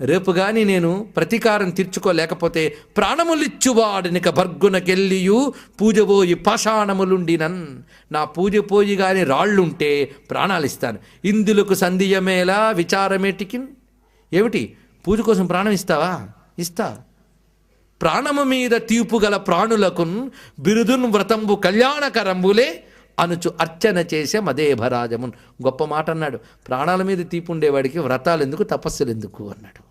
రేపు గాని నేను ప్రతీకారం తీర్చుకోలేకపోతే ప్రాణములిచ్చువాడినిక భర్గునకెళ్ళియు పూజబోయి పాషాణములుండినన్. నా పూజ పోయి గాని రాళ్ళుంటే ప్రాణాలు ఇస్తాను ఇందులకు సంధియమేలా విచారమేటికిన్? ఏమిటి? పూజ కోసం ప్రాణం ఇస్తావా? ఇస్తా. ప్రాణము మీద తీర్పు గల ప్రాణులకున్ బిరుదున్ వ్రతంబు కళ్యాణకరంబులే అనుచు అర్చన చేసే మదేభరాజమున్. గొప్ప మాట అన్నాడు ప్రాణాల మీద తీపు ఉండేవాడికి వ్రతాలు ఎందుకు తపస్సులు ఎందుకు అన్నాడు.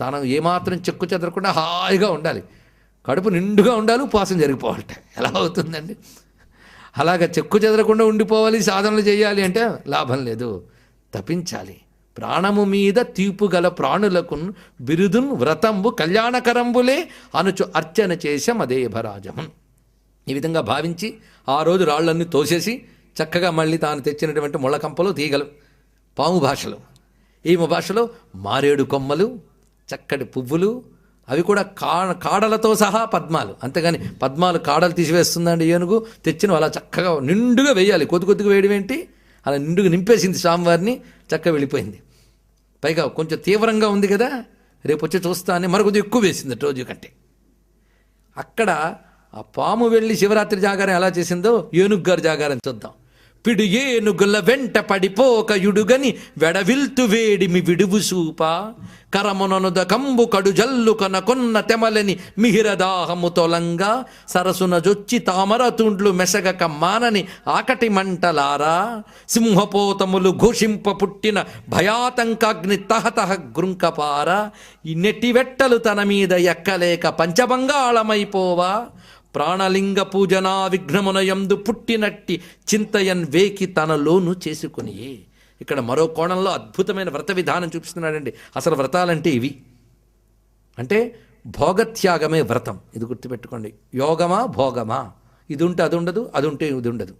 తాను ఏమాత్రం చెక్కు చెదరకుండా హాయిగా ఉండాలి. కడుపు నిండుగా ఉండాలి ఉపవాసం జరిగిపోవాలట. ఎలా అవుతుందండి? అలాగ చెక్కు చెదరకుండా ఉండిపోవాలి సాధనలు చేయాలి అంటే లాభం లేదు. తపించాలి. ప్రాణము మీద తీపు గల ప్రాణులకు బిరుదున్ వ్రతంబు కళ్యాణకరంబులే అనుచు అర్చన చేసే మదేభరాజమున్. ఈ విధంగా భావించి ఆ రోజు రాళ్ళన్నీ తోసేసి చక్కగా మళ్ళీ తాను తెచ్చినటువంటి ముళ్ళకంపలు తీగలు పాము భాషలో. ఈమె భాషలో మారేడు కొమ్మలు చక్కటి పువ్వులు అవి కూడా కా కాడలతో సహా పద్మాలు. అంతేగాని పద్మాలు కాడలు తీసివేస్తుందండి ఏనుగు. తెచ్చిన అలా చక్కగా నిండుగా వేయాలి. కొద్ది కొద్దిగా వేయడం ఏంటి? అలా నిండుగా నింపేసింది స్వామివారిని చక్కగా వెళ్ళిపోయింది. పైగా కొంచెం తీవ్రంగా ఉంది కదా రేపు వచ్చి చూస్తా అని కొద్దిగా ఎక్కువ వేసింది రోజు కంటే. అక్కడ ఆ పాము వెళ్ళి శివరాత్రి జాగారం ఎలా చేసిందో ఏనుగు జాగారం చూద్దాం. పిడు ఏనుగుల వెంట పడిపోక యుడుగని వెడవిల్తు వేడిమి విడువు సూప. కరముననుద కంబు కడు జల్లు కొన్న తెమలని మిహిరదాహము తొలంగా. సరసున జొచ్చి తామర తుండ్లు మెసగక మానని ఆకటి మంటలారా. సింహపోతములు ఘోషింప పుట్టిన భయాతంకాగ్ని తహతహ గృంకపార ఈ నెట్టివెట్టలు తన మీద ఎక్కలేక పంచబంగాళమైపోవా ప్రాణలింగ పూజనా విఘ్నమునయందు పుట్టినట్టి చింతయన్ వేకి తనలోను చేసుకుని ఇక్కడ మరో కోణంలో అద్భుతమైన వ్రత విధానం చూపిస్తున్నాడండి. అసలు వ్రతాలంటే ఇవి. అంటే భోగత్యాగమే వ్రతం. ఇది గుర్తుపెట్టుకోండి. యోగమా భోగమా? ఇది ఉంటే అది ఉండదు అది ఉంటే ఇది ఉండదు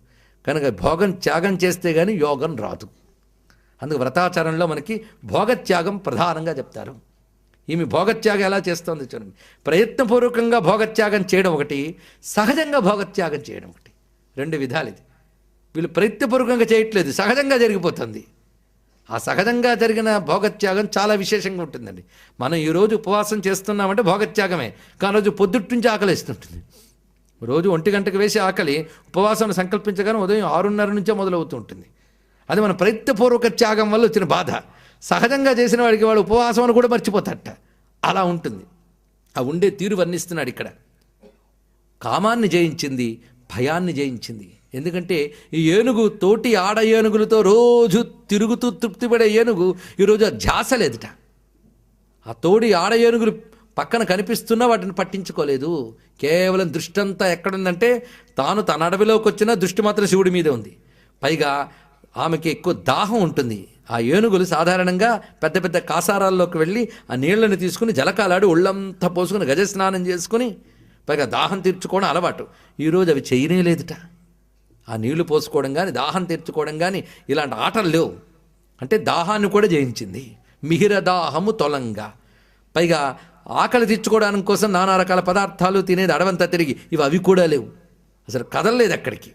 కనుక భోగం త్యాగం చేస్తే కానీ యోగం రాదు. అందుకు వ్రతాచరణలో మనకి భోగత్యాగం ప్రధానంగా చెప్తారు. ఈమె భోగత్యాగం ఎలా చేస్తోంది చూడండి. ప్రయత్నపూర్వకంగా భోగత్యాగం చేయడం ఒకటి సహజంగా భోగత్యాగం చేయడం ఒకటి. రెండు విధాలు ఇది. వీళ్ళు ప్రయత్నపూర్వకంగా చేయట్లేదు సహజంగా జరిగిపోతుంది. ఆ సహజంగా జరిగిన భోగత్యాగం చాలా విశేషంగా ఉంటుందండి. మనం ఈరోజు ఉపవాసం చేస్తున్నామంటే భోగత్యాగమే కానీ రోజు పొద్దుటి నుంచి ఆకలిస్తుంటుంది రోజు ఒంటి గంటకు వేసి ఆకలి ఉపవాసం సంకల్పించగానే ఉదయం ఆరున్నర నుంచే మొదలవుతూ ఉంటుంది. అది మన ప్రయత్నపూర్వక త్యాగం వల్ల వచ్చిన బాధ. సహజంగా చేసిన వాడికి వాడు ఉపవాసం అని కూడా మర్చిపోతాడట. అలా ఉంటుంది. ఆ ఉండే తీరు వర్ణిస్తున్నాడు ఇక్కడ. కామాన్ని జయించింది భయాన్ని జయించింది. ఎందుకంటే ఈ ఏనుగు తోటి ఆడ ఏనుగులతో రోజు తిరుగుతూ తృప్తిపడే ఏనుగు ఈరోజు ఆ ధ్యాస లేదుట. ఆ తోడి ఆడ ఏనుగులు పక్కన కనిపిస్తున్నా వాటిని పట్టించుకోలేదు. కేవలం దృష్టి అంతా ఎక్కడుందంటే తాను తన అడవిలోకి వచ్చిన దృష్టి మాత్రం శివుడి మీదే ఉంది. పైగా ఆమెకి ఎక్కువ దాహం ఉంటుంది. ఆ ఏనుగులు సాధారణంగా పెద్ద పెద్ద కాసారాల్లోకి వెళ్ళి ఆ నీళ్ళను తీసుకుని జలకాలాడి ఒళ్ళంతా పోసుకుని గజస్నానం చేసుకుని పైగా దాహం తీర్చుకోవడం అలవాటు. ఈరోజు అవి చేయనే లేదుట. ఆ నీళ్ళు పోసుకోవడం కానీ దాహం తీర్చుకోవడం కానీ ఇలాంటి ఆటలు లేవు. అంటే దాహాన్ని కూడా జయించింది. మిహిర దాహము తొలంగా. పైగా ఆకలి తీర్చుకోవడానికి కోసం నానా రకాల పదార్థాలు తినేది అడవంతా తిరిగి ఇవి అవి కూడా లేవు. అసలు కదలలేదు అక్కడికి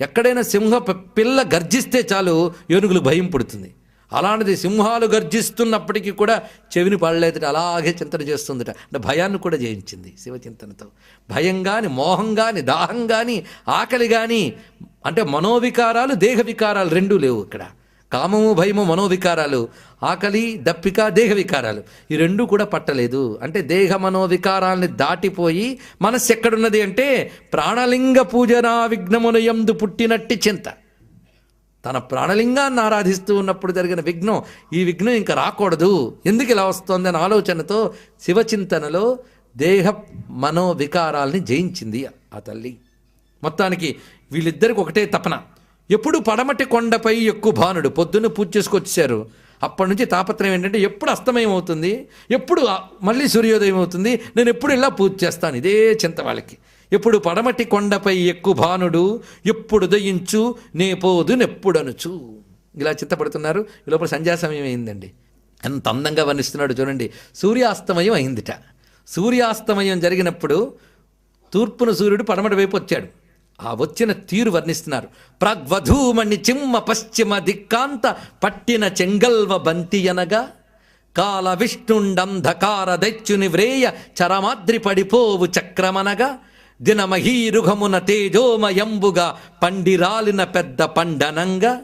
ఎక్కడైనా సింహ పిల్ల గర్జిస్తే చాలు ఏనుగులు భయం పుడుతుంది. అలాంటిది సింహాలు గర్జిస్తున్నప్పటికీ కూడా చెవిని పడలేదట అలాగే చింతన చేస్తుందట. అంటే భయాన్ని కూడా జయించింది శివచింతనతో. భయం కానీ మోహం కానీ దాహం కానీ ఆకలి కానీ అంటే మనోవికారాలు దేహ వికారాలు రెండూ లేవు ఇక్కడ. కామము భయము మనోవికారాలు ఆకలి దప్పిక దేహ వికారాలు ఈ రెండు కూడా పట్టలేదు. అంటే దేహ మనోవికారాల్ని దాటిపోయి మనస్సు ఎక్కడున్నది అంటే ప్రాణలింగ పూజనా విఘ్నమునయందు పుట్టినట్టి చింత. తన ప్రాణలింగాన్ని ఆరాధిస్తూ ఉన్నప్పుడు జరిగిన విఘ్నం ఈ విఘ్నం ఇంకా రాకూడదు. ఎందుకు ఇలా వస్తుంది అనే ఆలోచనతో శివచింతనలో దేహ మనోవికారాల్ని జయించింది ఆ తల్లి. మొత్తానికి వీళ్ళిద్దరికి ఒకటే తపన. ఎప్పుడు పడమటి కొండపై ఎక్కువ భానుడు పొద్దున్న పూజ చేసుకొచ్చారు అప్పటి నుంచి తాపత్రయం ఏంటంటే ఎప్పుడు అస్తమయం అవుతుంది ఎప్పుడు మళ్ళీ సూర్యోదయం అవుతుంది నేను ఎప్పుడు ఇలా పూజ చేస్తాను ఇదే చింత వాళ్ళకి. ఎప్పుడు పడమటి కొండపై ఎక్కువ భానుడు ఎప్పుడు దయించు నే పోదు నెప్పుడనుచు. ఇలా చింతపడుతున్నారు ఈ లోపల సంధ్యా సమయం అయిందండి. ఎంత అందంగా వర్ణిస్తున్నాడు చూడండి. సూర్యాస్తమయం అయిందిట. సూర్యాస్తమయం జరిగినప్పుడు తూర్పున సూర్యుడు పడమటి వైపు వచ్చాడు. ఆ వచ్చిన తీరు వర్ణిస్తున్నారు. ప్రగ్వధూమణి చిమ్మ పశ్చిమ దిక్కాంత పట్టిన చెంగల్వ బంతి అనగా కాల విష్ణుండంధకార దైత్యుని వ్రేయ చరమాద్రి పడిపోవు చక్రమనగా దినమహీరుఘమున తేజోమయంబుగా పండిరాలిన పెద్ద పండనంగా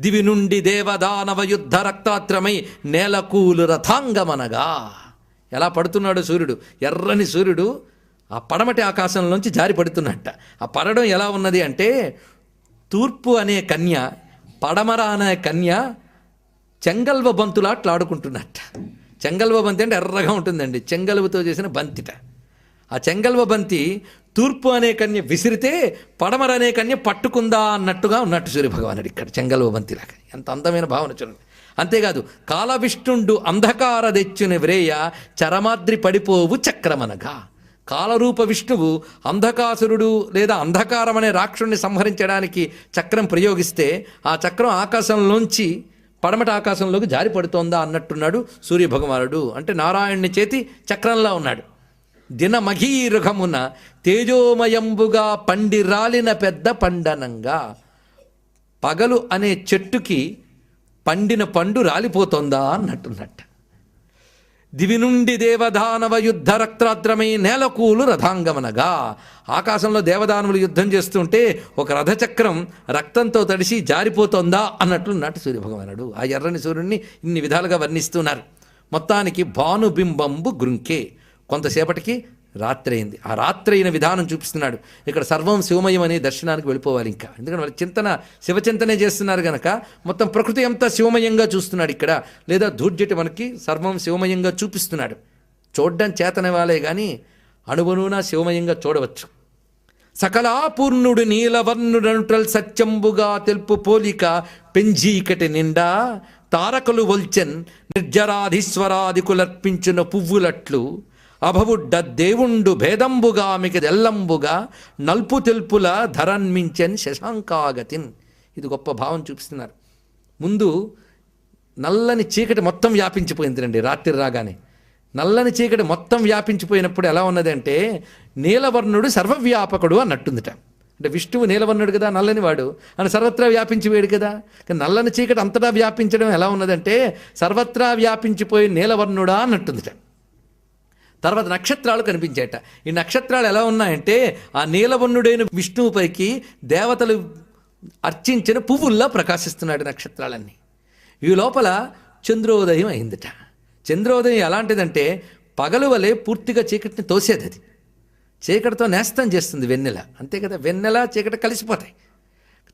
దివి నుండి దేవదానవ యుద్ధ రక్తాత్రమై నేలకూలు రథాంగమనగా. ఎలా పడుతున్నాడు సూర్యుడు? ఎర్రని సూర్యుడు ఆ పడమటి ఆకాశంలోంచి జారి పడుతున్నట్ట. ఆ పడడం ఎలా ఉన్నది అంటే తూర్పు అనే కన్య పడమర అనే కన్య చెంగల్వ బంతులాట్లాడుకుంటున్నట్ట చెంగల్వ బంతి అంటే ఎర్రగా ఉంటుందండి. చెంగల్వతో చేసిన బంతిట. ఆ చెంగల్వ బంతి తూర్పు అనే కన్య విసిరితే పడమర అనే కన్య పట్టుకుందా అన్నట్టుగా ఉన్నట్టు సూర్యభగవానుడు ఇక్కడ చెంగల్వ బంతిలాగా ఎంత అందమైన భావన చూడండి. అంతేకాదు కాలవిష్ణుండు అంధకార తెచ్చుని వ్రేయ చరమాద్రి పడిపోవు చక్రమనగా. కాలరూప విష్ణువు అంధకాసురుడు లేదా అంధకారం అనే రాక్షుడిని సంహరించడానికి చక్రం ప్రయోగిస్తే ఆ చక్రం ఆకాశంలోంచి పడమట ఆకాశంలోకి జారి పడుతోందా అన్నట్టున్నాడు సూర్యభగవానుడు. అంటే నారాయణుని చేతి చక్రంలా ఉన్నాడు. దినమహీరుఘమున తేజోమయంబుగా పండి రాలిన పెద్ద పండనంగా పగలు అనే చెట్టుకి పండిన పండు రాలిపోతోందా అన్నట్టున్నట్ట. దివి నుండి దేవదానవ యుద్ధ రక్తాద్రమై నేలకూలు రథాంగమనగా. ఆకాశంలో దేవదానవులు యుద్ధం చేస్తుంటే ఒక రథచక్రం రక్తంతో తడిసి జారిపోతోందా అన్నట్లు నాటి సూర్యభగవానుడు. ఆ ఎర్రని సూర్యుడిని ఇన్ని విధాలుగా వర్ణిస్తున్నారు. మొత్తానికి భానుబింబంబు గృంకే. కొంతసేపటికి రాత్రి అయింది ఆ రాత్రి అయిన విధానం చూపిస్తున్నాడు. ఇక్కడ సర్వం శివమయం అనే దర్శనానికి వెళ్ళిపోవాలి ఇంకా. ఎందుకంటే వాళ్ళ చింతన శివచింతనే చేస్తున్నారు గనక మొత్తం ప్రకృతి అంతా శివమయంగా చూస్తున్నాడు ఇక్కడ. లేదా ధూర్జటి మనకి సర్వం శివమయంగా చూపిస్తున్నాడు. చూడడం చేతన వాళ్ళే కానీ అణువనునా శివమయంగా చూడవచ్చు. సకలాపూర్ణుడు నీలవర్ణుడనుటల్ సత్యంబుగా తెలుపు పోలిక పెంజీకటి నిండా తారకలు వల్చెన్ నిర్జరాధీశ్వరాదికులర్పించిన పువ్వులట్లు అభవుడ్డ దేవుండు భేదంబుగా మికదెల్లంబుగా నల్పు తెలుపుల ధరన్మించెన్ శశాంకాగతిన్. ఇది గొప్ప భావం చూపిస్తున్నారు. ముందు నల్లని చీకటి మొత్తం వ్యాపించిపోయిందిరండి రాత్రి రాగానే. నల్లని చీకటి మొత్తం వ్యాపించిపోయినప్పుడు ఎలా ఉన్నదంటే నీలవర్ణుడు సర్వవ్యాపకుడు అన్నట్టుందిట. అంటే విష్ణువు నీలవర్ణుడు కదా నల్లని వాడు. అని సర్వత్రా వ్యాపించిపోయాడు కదా. నల్లని చీకటి అంతటా వ్యాపించడం ఎలా ఉన్నదంటే సర్వత్రా వ్యాపించిపోయి నీలవర్ణుడా అన్నట్టుందిట. తర్వాత నక్షత్రాలు కనిపించేట. ఈ నక్షత్రాలు ఎలా ఉన్నాయంటే ఆ నీలవన్నుడైన విష్ణువు పైకి దేవతలు అర్చించిన పువ్వుల్లా ప్రకాశిస్తున్నాడు నక్షత్రాలన్నీ. ఈ లోపల చంద్రోదయం అయిందిట. చంద్రోదయం ఎలాంటిదంటే పగలు వలె పూర్తిగా చీకటిని తోసేది అది చీకటితో నేస్తం చేస్తుంది వెన్నెల. అంతే కదా వెన్నెల చీకటి కలిసిపోతాయి.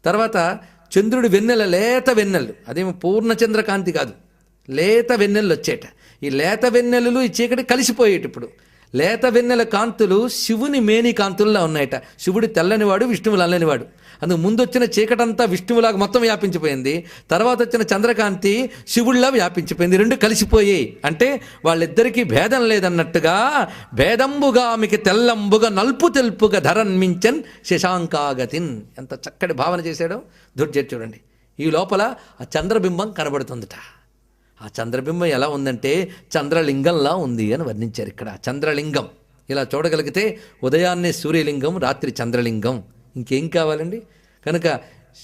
తర్వాత చంద్రుడి వెన్నెల లేత వెన్నెలు అదేమో పూర్ణ చంద్రకాంతి కాదు. లేత వెన్నెళ్ళు వచ్చేట. ఈ లేత వెన్నెలలు ఈ చీకటి కలిసిపోయేటి ఇప్పుడు లేత వెన్నెల కాంతులు శివుని మేని కాంతుల్లా ఉన్నాయట. శివుడు తెల్లనివాడు విష్ణువులు అల్లనివాడు అందుకు ముందు వచ్చిన చీకటంతా విష్ణువులాగా మొత్తం వ్యాపించిపోయింది. తర్వాత వచ్చిన చంద్రకాంతి శివుడిలా వ్యాపించిపోయింది. రెండు కలిసిపోయాయి. అంటే వాళ్ళిద్దరికీ భేదం లేదన్నట్టుగా భేదంబుగా ఆమెకి తెల్లంబుగా నల్పు తెలుపుగా ధరన్మించన్ శశాంకాగతిన్. ఎంత చక్కటి భావన చేశాడో. దుర్జట్ చూడండి. ఈ లోపల ఆ చంద్రబింబం కనబడుతుందట. ఆ చంద్రబింబం ఎలా ఉందంటే చంద్రలింగంలా ఉంది అని వర్ణించారు ఇక్కడ. చంద్రలింగం. ఇలా చూడగలిగితే ఉదయాన్నే సూర్యలింగం రాత్రి చంద్రలింగం. ఇంకేం కావాలండి? కనుక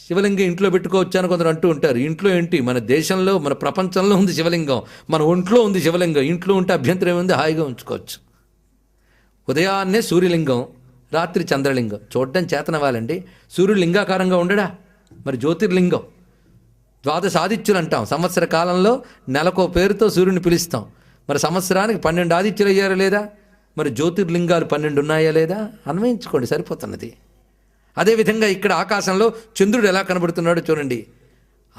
శివలింగం ఇంట్లో పెట్టుకోవచ్చు అని కొందరు అంటూ ఉంటారు. ఇంట్లో ఏంటి? మన దేశంలో మన ప్రపంచంలో ఉంది శివలింగం. మన ఒంట్లో ఉంది శివలింగం. ఇంట్లో ఉంటే అభ్యంతరం ఏముంది? హాయిగా ఉంచుకోవచ్చు. ఉదయాన్నే సూర్యలింగం రాత్రి చంద్రలింగం. చూడడం చేతనవ్వాలండి. సూర్యుడు లింగాకారంగా ఉండడా? మరి జ్యోతిర్లింగం. ద్వాదశ ఆదిత్యులు అంటాం. సంవత్సర కాలంలో నెలకో పేరుతో సూర్యుని పిలుస్తాం. మరి సంవత్సరానికి పన్నెండు ఆదిత్యులు అయ్యారా లేదా? మరి జ్యోతిర్లింగాలు పన్నెండు ఉన్నాయా లేదా? అన్వయించుకోండి సరిపోతున్నది. అదేవిధంగా ఇక్కడ ఆకాశంలో చంద్రుడు ఎలా కనబడుతున్నాడో చూడండి.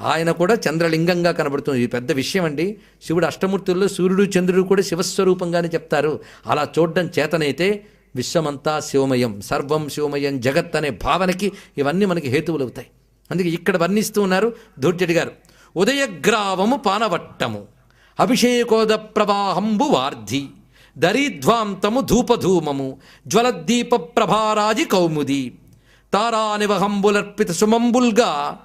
ఆయన కూడా చంద్రలింగంగా కనబడుతుంది. ఇది పెద్ద విషయం అండి. శివుడు అష్టమూర్తుల్లో సూర్యుడు చంద్రుడు కూడా శివస్వరూపంగానే చెప్తారు. అలా చూడడం చేతనైతే విశ్వమంతా శివమయం సర్వం శివమయం జగత్ అనే భావనకి ఇవన్నీ మనకి హేతువులు అవుతాయి అందుకే ఇక్కడ వర్ణిస్తూ ఉన్నారు ధూర్జటి గారు. ఉదయగ్రావము పానవట్టము అభిషేకోద ప్రవాహంబు వార్ధి దరిధ్వాంతము ధూపధూమము జ్వలద్దీప ప్రభారాజి కౌముది తారానివహంబులర్పిత సుమంబుల్గా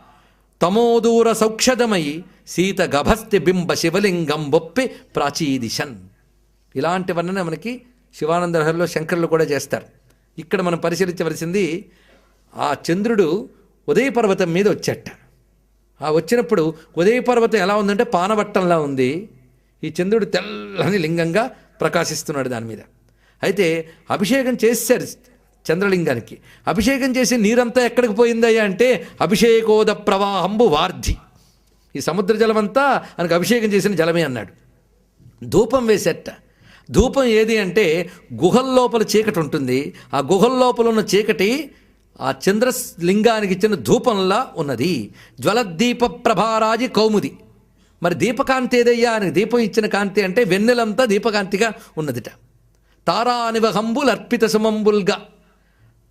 తమోదూర సౌక్షదమై సీత గభస్తి బింబ శివలింగం బొప్పి ప్రాచీదిశన్. ఇలాంటి వర్ణన మనకి శివానందరహర్లో శంకరులు కూడా చేస్తారు. ఇక్కడ మనం పరిశీలించవలసింది ఆ చంద్రుడు ఉదయ పర్వతం మీద వచ్చేట. ఆ వచ్చినప్పుడు ఉదయ పర్వతం ఎలా ఉందంటే పానవట్టంలా ఉంది. ఈ చంద్రుడు తెల్లని లింగంగా ప్రకాశిస్తున్నాడు దాని మీద. అయితే అభిషేకం చేశారు చంద్రలింగానికి. అభిషేకం చేసి నీరంతా ఎక్కడికి పోయిందయ్యా అంటే అభిషేకోద ప్రవాహంబు వార్ధి. ఈ సముద్ర జలమంతా ఆయనకు అభిషేకం చేసిన జలమే అన్నాడు. ధూపం వేసేట. ధూపం ఏది అంటే గుహల్లోపల చీకటి ఉంటుంది. ఆ గుహల్లోపల ఉన్న చీకటి ఆ చంద్రలింగానికి ఇచ్చిన ధూపంలా ఉన్నది. జ్వలద్దీప ప్రభారాజి కౌముది. మరి దీపకాంతి ఏదయ్యా? అని దీపం ఇచ్చిన కాంతి అంటే వెన్నెలంతా దీపకాంతిగా ఉన్నదిట. తారానివహంబుల్ అర్పిత సుమంబుల్గా.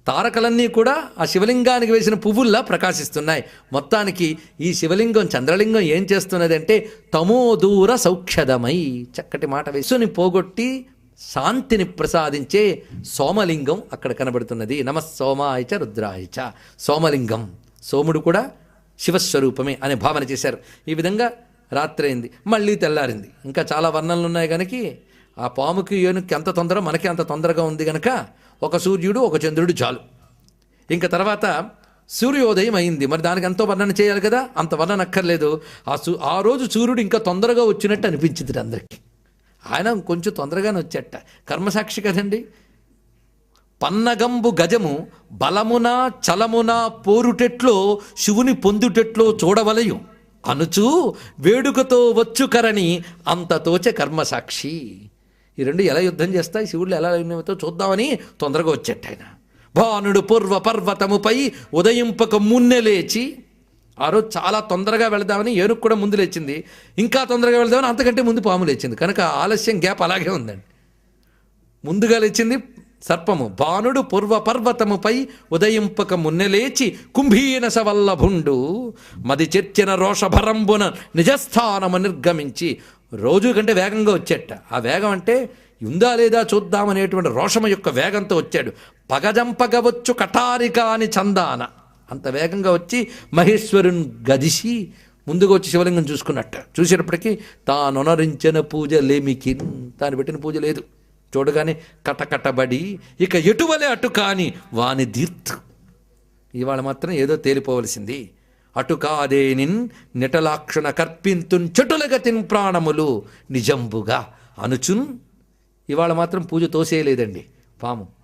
తారకలన్నీ కూడా ఆ శివలింగానికి వేసిన పువ్వుల్లా ప్రకాశిస్తున్నాయి. మొత్తానికి ఈ శివలింగం చంద్రలింగం ఏం చేస్తున్నది అంటే తమోదూర సౌఖ్యదమై చక్కటి మాట వేసుని పోగొట్టి శాంతిని ప్రసాదించే సోమలింగం అక్కడ కనబడుతున్నది. నమ సోమాయచ రుద్రాయచ సోమలింగం. సోముడు కూడా శివస్వరూపమే అనే భావన చేశారు. ఈ విధంగా రాత్రి అయింది. మళ్ళీ తెల్లారింది. ఇంకా చాలా వర్ణనలు ఉన్నాయి కనుక ఆ పాముకి ఏనుకి ఎంత తొందర మనకి అంత తొందరగా ఉంది గనక ఒక సూర్యుడు ఒక చంద్రుడు చాలు. ఇంకా తర్వాత సూర్యోదయం అయింది మరి దానికి ఎంతో వర్ణన చేయాలి కదా? అంత వర్ణన అక్కర్లేదు. ఆ సూ ఆ రోజు సూర్యుడు ఇంకా తొందరగా వచ్చినట్టు అనిపించింది అందరికీ. ఆయన కొంచెం తొందరగానే వచ్చేట. కర్మసాక్షి కదండి? పన్నగంబు గజము బలమున చలమున పోరుటెట్లో శివుని పొందుటెట్లో చూడవలయు. అనుచు వేడుకతో వచ్చుకరని అంత తోచే కర్మసాక్షి. ఈ రెండు ఎలా యుద్ధం చేస్తాయి? శివుళ్ళు ఎలా యుద్ధమవుతో చూద్దామని తొందరగా వచ్చేట ఆయన. భానుడు పూర్వ పర్వతముపై ఉదయింపక మున్నె లేచి ఆ రోజు చాలా తొందరగా వెళదామని ఏనుగు కూడా ముందు లేచింది. ఇంకా తొందరగా వెళదామని అంతకంటే ముందు పాము లేచింది. కనుక ఆలస్యం గ్యాప్ అలాగే ఉందండి. ముందుగా లేచింది సర్పము. బాణుడు పూర్వ పర్వతముపై ఉదయింపక మున్నెలేచి కుంభీన సవల్లభుండు మది చెర్చిన రోషభరంబున నిజస్థానము నిర్గమించి రోజు కంటే వేగంగా వచ్చేట. ఆ వేగం అంటే ఉందా లేదా చూద్దామనేటువంటి రోషము యొక్క వేగంతో వచ్చాడు. పగజంపగవచ్చు కటారికాని చందాన. అంత వేగంగా వచ్చి మహేశ్వరుని గదిసి ముందుగా వచ్చి శివలింగం చూసుకున్నట్ట. చూసేటప్పటికీ తానొనరించిన పూజ లేమికి తాను పెట్టిన పూజ లేదు. చూడగానే కటకటబడి ఇక ఎటువలే అటు కాని వాని దీర్త్ ఇవాళ మాత్రం ఏదో తేలిపోవలసింది. అటు కాదేనిన్ నిటలాక్షణ కర్పింతున్ చెటులగతిన్ ప్రాణములు నిజంబుగా అనుచున్. ఇవాళ మాత్రం పూజ తోసేయలేదండి. పాము.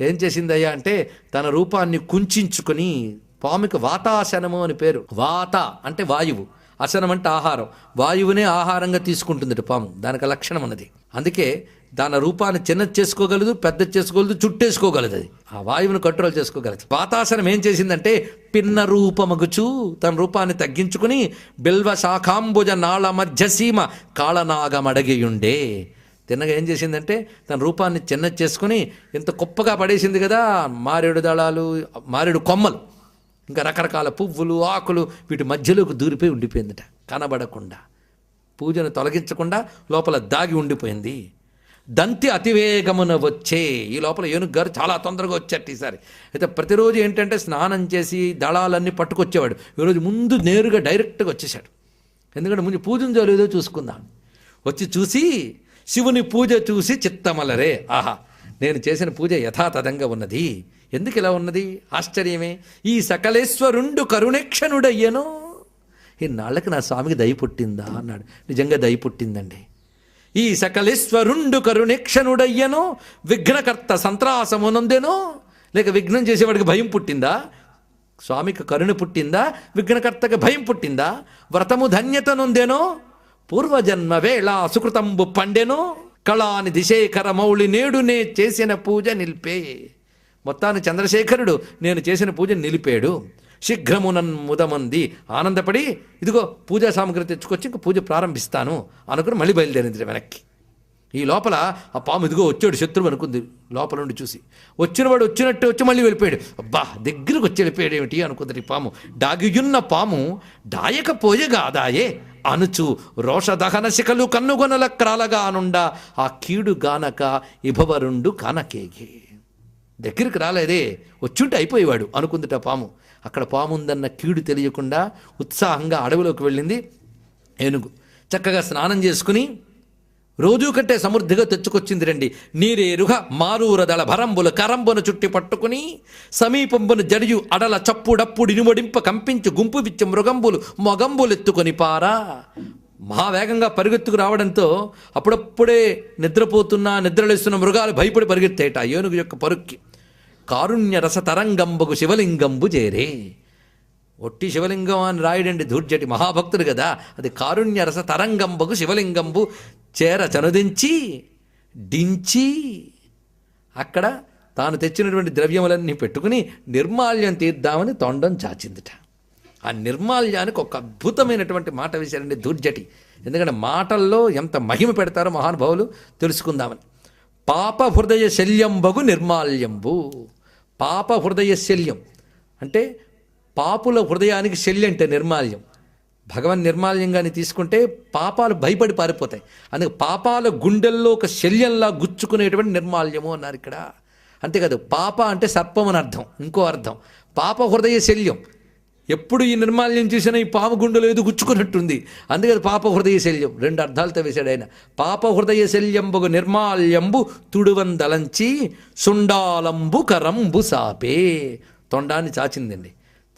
ఏం చేసిందయ్యా అంటే తన రూపాన్ని కుంచుకొని పాముకి వాతాశనము అని పేరు. వాత అంటే వాయువు. అసనం అంటే ఆహారం. వాయువునే ఆహారంగా తీసుకుంటుంది పాము. దానికి లక్షణం అన్నది. అందుకే దాని రూపాన్ని చిన్నది చేసుకోగలదు పెద్ద చేసుకోగలదు చుట్టేసుకోగలదు అది. ఆ వాయువుని కంట్రోల్ చేసుకోగలదు. వాతాసనం ఏం చేసిందంటే పిన్న రూపమగుచు తన రూపాన్ని తగ్గించుకుని బిల్వ శాఖాంబుజ నాళ మధ్య సీమ కాళనాగమడగియుండే. తిన్నగా ఏం చేసిందంటే తన రూపాన్ని చిన్నది చేసుకుని ఇంత కుప్పగా పడేసింది కదా మారేడు దళాలు మారేడు కొమ్మలు. ఇంకా రకరకాల పువ్వులు ఆకులు వీటి మధ్యలోకి దూరిపోయి ఉండిపోయిందట. కనబడకుండా. పూజను తొలగించకుండా లోపల దాగి ఉండిపోయింది. దంతి అతివేగమున వచ్చే. ఈ లోపల ఏనుగు గారు చాలా తొందరగా వచ్చేట ఈసారి. అయితే ప్రతిరోజు ఏంటంటే స్నానం చేసి దళాలన్నీ పట్టుకొచ్చేవాడు. ఈరోజు ముందు నేరుగా డైరెక్ట్గా వచ్చేసాడు ఎందుకంటే ముందు పూజను జరగదో చూసుకుందాం. వచ్చి చూసి శివుని పూజ చూసి చిత్తమలరే. ఆహా నేను చేసిన పూజ యథాతథంగా ఉన్నది. ఎందుకు ఇలా ఉన్నది? ఆశ్చర్యమే. ఈ సకలేశ్వరుండు కరుణేక్షణుడయ్యను. ఇన్నాళ్ళకి నా స్వామికి దయ పుట్టిందా అన్నాడు. నిజంగా దయ పుట్టిందండి. ఈ సకలేశ్వరుండు కరుణేక్షణుడయ్యను విఘ్నకర్త సంత్రాసమునందెనో లేక విఘ్నం చేసేవాడికి భయం పుట్టిందా? స్వామికి కరుణ పుట్టిందా? విఘ్నకర్తకి భయం పుట్టిందా? వ్రతము ధన్యత నొందెనో. పూర్వజన్మ వేళ సుకృతంబు పండెను కళాని దిశేఖర మౌళి నేడునే చేసిన పూజ నిలిపే. మొత్తాన్ని చంద్రశేఖరుడు నేను చేసిన పూజ నిలిపాడు. శీఘ్రమునన్ ముదమంది ఆనందపడి ఇదిగో పూజా సామగ్రి తెచ్చుకొచ్చి ఇంక పూజ ప్రారంభిస్తాను అనుకుని మళ్ళీ బయలుదేరింది వెనక్కి. ఈ లోపల ఆ పాము ఇదిగో వచ్చాడు శత్రువు అనుకుంది. లోపల నుండి చూసి వచ్చినవాడు వచ్చినట్టు వచ్చి మళ్ళీ వెళ్ళిపోయాడు. అబ్బా దగ్గరకు వచ్చి వెళ్ళిపోయాడు ఏమిటి? అనుకుంది ఈ పాము. డాగియున్న పాము డాయకపోయగాదాయే అనుచు రోషదహన శిఖలు కన్నుగొనల క్రాలగా అనుండా ఆ కీడు గానక ఇభవరుండు కానకేగి. దగ్గరికి రాలేదే వచ్చుంటే అయిపోయేవాడు అనుకుందిట పాము. అక్కడ పాము ఉందన్న కీడు తెలియకుండా ఉత్సాహంగా అడవిలోకి వెళ్ళింది. ఏనుగు చక్కగా స్నానం చేసుకుని రోజు కంటే సమృద్ధిగా తెచ్చుకొచ్చింది రండి. నీరేరుగ మారూరదళ భరంబుల కరంబున చుట్టి పట్టుకుని సమీపంబున జడియు అడల చప్పుడప్పుడు ఇనుమడింప కంపించు గుంపు విచ్చ మృగంబులు మొగంబులెత్తుకొని పారా. మహావేగంగా పరిగెత్తుకు రావడంతో అప్పుడప్పుడే నిద్రపోతున్న నిద్రలేస్తున్న మృగాలు భయపడి పరిగెత్తేట ఏనుగు యొక్క పరుక్కి. కారుణ్య రస తరంగంబకు శివలింగంబు చేరే. ఒట్టి శివలింగం అని రాయుడండి ధూర్జటి మహాభక్తుడు కదా. అది కారుణ్య రస తరంగంబకు శివలింగంబు చేర చనుదించి డించి అక్కడ తాను తెచ్చినటువంటి ద్రవ్యములన్నీ పెట్టుకుని నిర్మాల్యం తీద్దామని తొండం చాచిందిట. ఆ నిర్మాల్యానికి ఒక అద్భుతమైనటువంటి మాట వేశారండి దుర్జటి. ఎందుకంటే మాటల్లో ఎంత మహిమ పెడతారో మహానుభావులు తెలుసుకుందామని. పాప హృదయ శల్యంబగు నిర్మాల్యంబు. పాప హృదయ శల్యం అంటే పాపుల హృదయానికి శల్యం అంటే నిర్మాల్యం. భగవన్ నిర్మాల్యంగాని తీసుకుంటే పాపాలు భయపడి పారిపోతాయి. అందుకే పాపాల గుండెల్లో ఒక శల్యంలా గుచ్చుకునేటువంటి నిర్మాల్యము అన్నారు ఇక్కడ. అంతేకాదు పాప అంటే సర్పం అని అర్థం ఇంకో అర్థం. పాప హృదయ శల్యం. ఎప్పుడు ఈ నిర్మాల్యం చూసినా ఈ పాప గుండెలో ఏదో గుచ్చుకున్నట్టుంది. అందుకని పాప హృదయ శల్యం. రెండు అర్థాలతో వేశాడు ఆయన. పాప హృదయ శల్యంబు నిర్మాల్యంబు తుడువందలంచి సుండాలంబు కరంబు సాపే. తొండాన్ని చాచిందండి.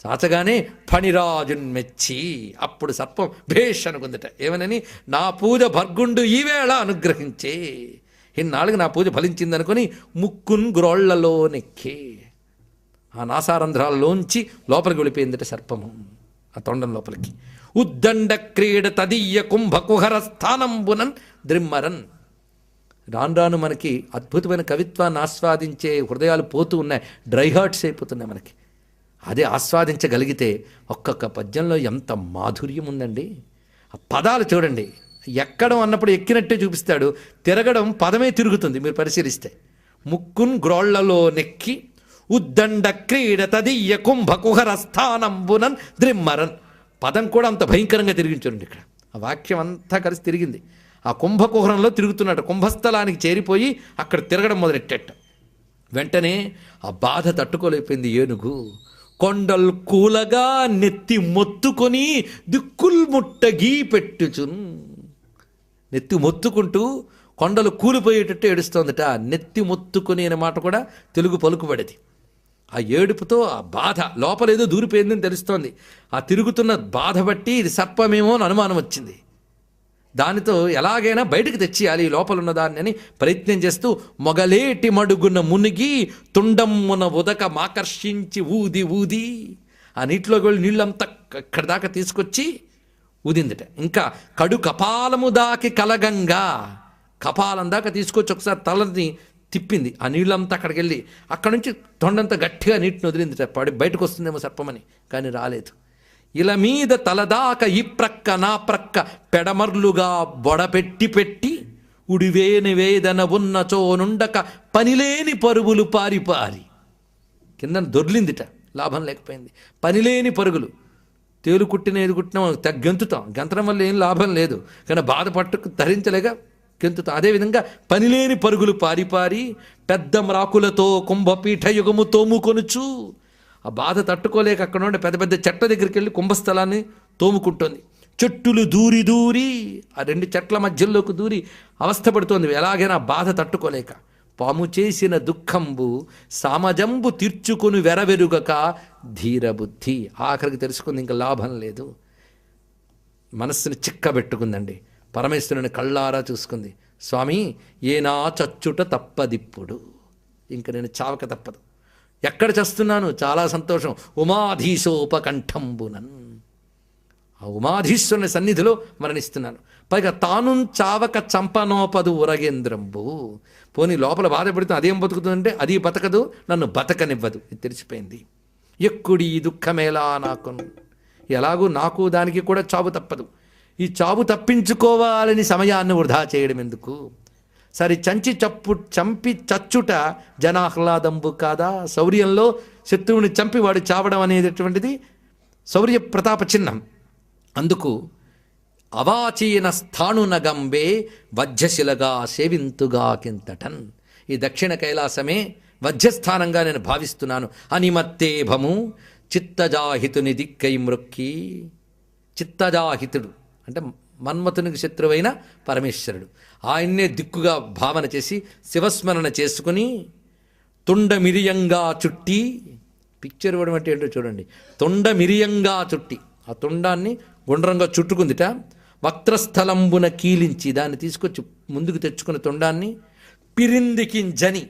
చాచగానే ఫణిరాజున్ మెచ్చి అప్పుడు సర్పం భేష్ అనుకుందట ఏమనని నా పూజ భర్గుండు ఈవేళ అనుగ్రహించే. ఇన్నాళ్ళకి నా పూజ ఫలించిందనుకొని ముక్కున్ గ్రోళ్ళలో నెక్కే. ఆ నాసారంధ్రాల్లోంచి లోపలికి వెళ్ళిపోయిందట సర్పము ఆ తొండం లోపలికి. ఉద్దండ క్రీడ తదీయ కుంభకుహర స్థానంబునన్ ద్రిమ్మరన్. రాను రాను మనకి అద్భుతమైన కవిత్వాన్ని ఆస్వాదించే హృదయాలు పోతూ ఉన్నాయి. డ్రై హార్ట్స్ అయిపోతున్నాయి మనకి. అదే ఆస్వాదించగలిగితే ఒక్కొక్క పద్యంలో ఎంత మాధుర్యం ఉందండి. ఆ పదాలు చూడండి. ఎక్కడం అన్నప్పుడు ఎక్కినట్టే చూపిస్తాడు. తిరగడం పదమే తిరుగుతుంది మీరు పరిశీలిస్తే. ముక్కున్ గ్రోళ్ళలో నెక్కి ఉద్దండ క్రీడ తదియ్య కుంభకుహర స్థానంబునన్ ద్రిమ్మరన్. పదం కూడా అంత భయంకరంగా తిరిగించండి ఇక్కడ. ఆ వాక్యం అంతా కలిసి తిరిగింది. ఆ కుంభకుహరంలో తిరుగుతున్నాడు కుంభస్థలానికి చేరిపోయి అక్కడ తిరగడం మొదలెట్టేట వెంటనే ఆ బాధ తట్టుకోలేకపోయింది ఏనుగు. కొండలు కూలగా నెత్తి మొత్తుకొని దిక్కుల్ముట్టగి పెట్టుచున్. నెత్తి మొత్తుకుంటూ కొండలు కూలిపోయేటట్టు ఏడుస్తోందట. నెత్తి మొత్తుకొని అనే మాట కూడా తెలుగు పలుకుబడేది. ఆ ఏడుపుతో ఆ బాధ లోపలేదో దూరిపోయిందని తెలుస్తోంది. ఆ తిరుగుతున్న బాధ బట్టి ఇది సర్పమేమో అని అనుమానం వచ్చింది. దానితో ఎలాగైనా బయటకు తెచ్చేయాలి లోపల ఉన్న దాన్ని అని ప్రయత్నం చేస్తూ మొగలేటి మడుగున మునిగి తుండమ్మున ఉదక మాకర్షించి ఊది ఊది ఆ నీటిలోకి వెళ్ళి నీళ్ళంతా అక్కడి దాకా తీసుకొచ్చి ఊదిందిట. ఇంకా కడు కపాలము దాకి కలగంగా కపాలం దాకా తీసుకొచ్చి ఒకసారి తలని తిప్పింది. ఆ నీళ్ళంతా అక్కడికి వెళ్ళి అక్కడి నుంచి తొండంతా గట్టిగా నీటిని వదిలిందిట. పడి బయటకు వస్తుందేమో సర్పమని కానీ రాలేదు. ఇలా మీద తలదాక ఈ ప్రక్క నా ప్రక్క పెడమర్లుగా బొడపెట్టి పెట్టి ఉడివేని వేదన ఉన్నచో నుండక పనిలేని పరుగులు పారి పారి. కింద దొర్లిందిట లాభం లేకపోయింది. పనిలేని పరుగులు. తేలు కుట్టిన ఏది కుట్టినా గెంతుతాం. గెంతడం వల్ల ఏం లాభం లేదు. కానీ బాధ పట్టుకు ధరించలేక గెంతుతాం. అదేవిధంగా పనిలేని పరుగులు పారిపారి పెద్ద మ్రాకులతో కుంభపీఠ యుగము తోముకొనుచు ఆ బాధ తట్టుకోలేక అక్కడ ఉండే పెద్ద పెద్ద చెట్ల దగ్గరికి వెళ్ళి కుంభస్థలాన్ని తోముకుంటుంది. చెట్టులు దూరి దూరి ఆ రెండు చెట్ల మధ్యలోకి దూరి అవస్థపడుతోంది. ఎలాగైనా బాధ తట్టుకోలేక పాము చేసిన దుఃఖంబు సామజంబు తీర్చుకుని వెరవెరుగక ధీరబుద్ధి. ఆఖరికి తెలుసుకుంది ఇంకా లాభం లేదు. మనస్సుని చిక్కబెట్టుకుందండి. పరమేశ్వరుని కళ్ళారా చూసుకుంది. స్వామి ఏనా చచ్చుట తప్పదిప్పుడు. ఇంక నేను చావక తప్పదు. ఎక్కడ చస్తున్నాను? చాలా సంతోషం. ఉమాధీశోపకంఠంబునన్. ఆ ఉమాధీశ్వరుని సన్నిధిలో మరణిస్తున్నాను. పైగా తాను చావక చంపనోపదు ఉరగేంద్రంబు. పోనీ లోపల బాధపడుతూ అదేం బతుకుతుందంటే అది బతకదు నన్ను బతకనివ్వదు. ఇది తెలిసిపోయింది. ఎక్కుడి ఈ దుఃఖమేలా నాకు ఎలాగూ నాకు దానికి కూడా చావు తప్పదు. ఈ చావు తప్పించుకోవాలని సమయాన్ని వృధా చేయడం ఎందుకు సరి చంచి చప్పు చంపి చచ్చుట జనాహ్లాదంబు కాదా? శౌర్యంలో శత్రువుని చంపి వాడు చావడం అనేటటువంటిది శౌర్య ప్రతాప చిహ్నం. అందుకు అవాచీన స్థాణునగంబే వజ్రశిలగా సేవింతుగా కింతటన్. ఈ దక్షిణ కైలాసమే వజ్రస్థానంగా నేను భావిస్తున్నాను. అనిమత్తేభము చిత్తజాహితుని దిక్కై మృక్కి. చిత్తజాహితుడు అంటే మన్మథునికి శత్రువైన పరమేశ్వరుడు. ఆయన్నే దిక్కుగా భావన చేసి శివస్మరణ చేసుకుని తుండమిరియంగా చుట్టి పిక్చర్ ఇవ్వడం అంటే ఏంటో చూడండి. తుండమిరియంగా చుట్టి ఆ తుండాన్ని గుండ్రంగా చుట్టుకుందిట. వక్త్రస్థలంబున కీలించి దాన్ని తీసుకొచ్చి ముందుకు తెచ్చుకున్న తొండాన్ని పిరిందికింజని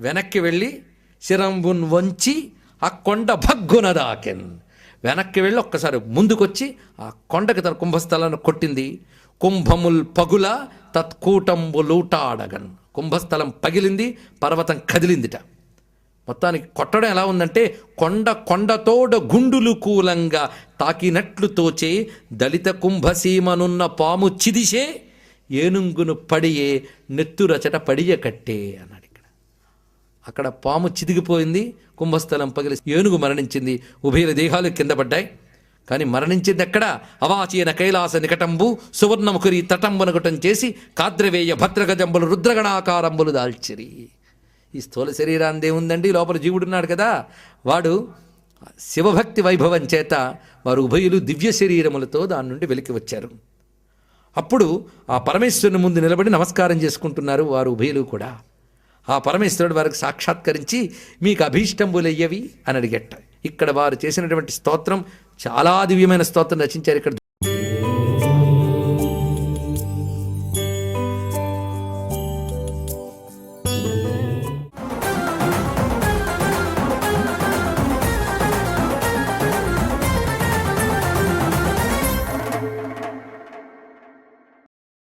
వెనక్కి వెళ్ళి శిరంబున్ వంచి ఆ కొండ భగ్గున దాకెన్. వెనక్కి వెళ్ళి ఒక్కసారి ముందుకొచ్చి ఆ కొండకి తన కుంభస్థలాన్ని కొట్టింది. కుంభముల్ పగుల తత్కూటంబులూటాడగన్ కుంభస్థలం పగిలింది పర్వతం కదిలిందిట. మొత్తానికి కొట్టడం ఎలా ఉందంటే కొండ కొండతోడ గుండులు కూలంగా తాకినట్లు తోచే దళిత కుంభసీమనున్న పాము చిదిసే ఏనుంగును పడియే నెత్తురచట పడియ కట్టే అన్నాడు ఇక్కడ. అక్కడ పాము చిదిగిపోయింది కుంభస్థలం పగిలి ఏనుగు మరణించింది ఉభయల దేహాలు కింద పడ్డాయి. కానీ మరణించింది ఎక్కడ అవాచీన కైలాస నికటంబు సువర్ణముఖరి తటంబునగటం చేసి కాద్రవేయ భద్రగజంబులు రుద్రగణాకారంబులు దాల్చిరి. ఈ స్థూల శరీరాన్ని ఏముందండి లోపల జీవుడున్నాడు కదా. వాడు శివభక్తి వైభవం చేత వారు ఉభయులు దివ్య శరీరములతో దాని నుండి వెలికి వచ్చారు. అప్పుడు ఆ పరమేశ్వరుని ముందు నిలబడి నమస్కారం చేసుకుంటున్నారు వారు ఉభయులు కూడా. ఆ పరమేశ్వరుడు వారికి సాక్షాత్కరించి మీకు అభీష్టంబులయ్యవి అని అడిగట్టాయి ఇక్కడ వారు చేసినటువంటి స్తోత్రం చాలా దివ్యమైన స్తోత్రం రచించారు. ఇక్కడ